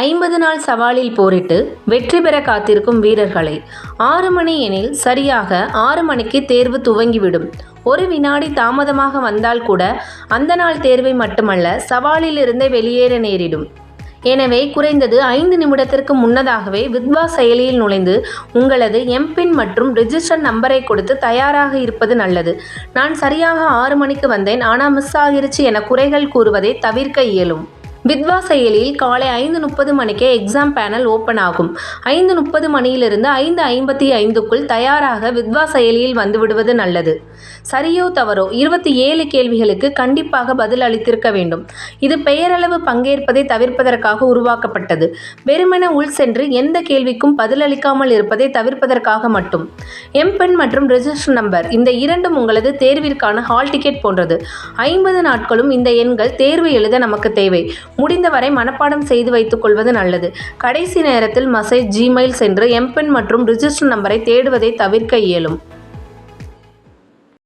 ஐம்பது நாள் சவாலில் போரிட்டு வெற்றி பெற காத்திருக்கும் வீரர்களை. ஆறு மணி எனில் சரியாக ஆறு மணிக்கு தேர்வு துவங்கிவிடும். ஒரு வினாடி தாமதமாக வந்தால் கூட அந்த நாள் தேர்வை மட்டுமல்ல சவாலில் இருந்தே வெளியேற நேரிடும். எனவே குறைந்தது ஐந்து நிமிடத்திற்கு முன்னதாகவே வித்வா செயலியில் நுழைந்து உங்களது எம்பின் மற்றும் ரிஜிஸ்டர் நம்பரை கொடுத்து தயாராக இருப்பது நல்லது. நான் சரியாக ஆறு மணிக்கு வந்தேன் ஆனால் மிஸ் ஆகிருச்சு என குறைகள் கூறுவதை தவிர்க்க இயலும். வித்வா செயலியில் காலை ஐந்து முப்பது மணிக்கே எக்ஸாம் பேனல் ஓப்பன் ஆகும். ஐந்து முப்பது மணியிலிருந்து ஐந்து ஐம்பத்தி ஐந்துக்குள் தயாராக வித்வா செயலியில் வந்துவிடுவது நல்லது. சரியோ தவறோ? இருபத்தி ஏழு கேள்விகளுக்கு கண்டிப்பாக பதில் அளித்திருக்க வேண்டும். இது பெயரளவு பங்கேற்பதை தவிர்ப்பதற்காக உருவாக்கப்பட்டது. வெறுமென உள் சென்று எந்த கேள்விக்கும் பதிலளிக்காமல் இருப்பதை தவிர்ப்பதற்காக மட்டும். எம்பென் மற்றும் ரெஜிஸ்டர் நம்பர் இந்த இரண்டும் உங்களது தேர்விற்கான ஹால் டிக்கெட் போன்றது. ஐம்பது நாட்களும் இந்த எண்கள் தேர்வு எழுத நமக்கு தேவை. முடிந்தவரை மனப்பாடம் செய்து வைத்துக் கொள்வது நல்லது. கடைசி நேரத்தில் மசேஜ் ஜிமெயில் சென்று எம்பென் மற்றும் ரிஜிஸ்டர் நம்பரை தேடுவதை தவிர்க்க இயலும்.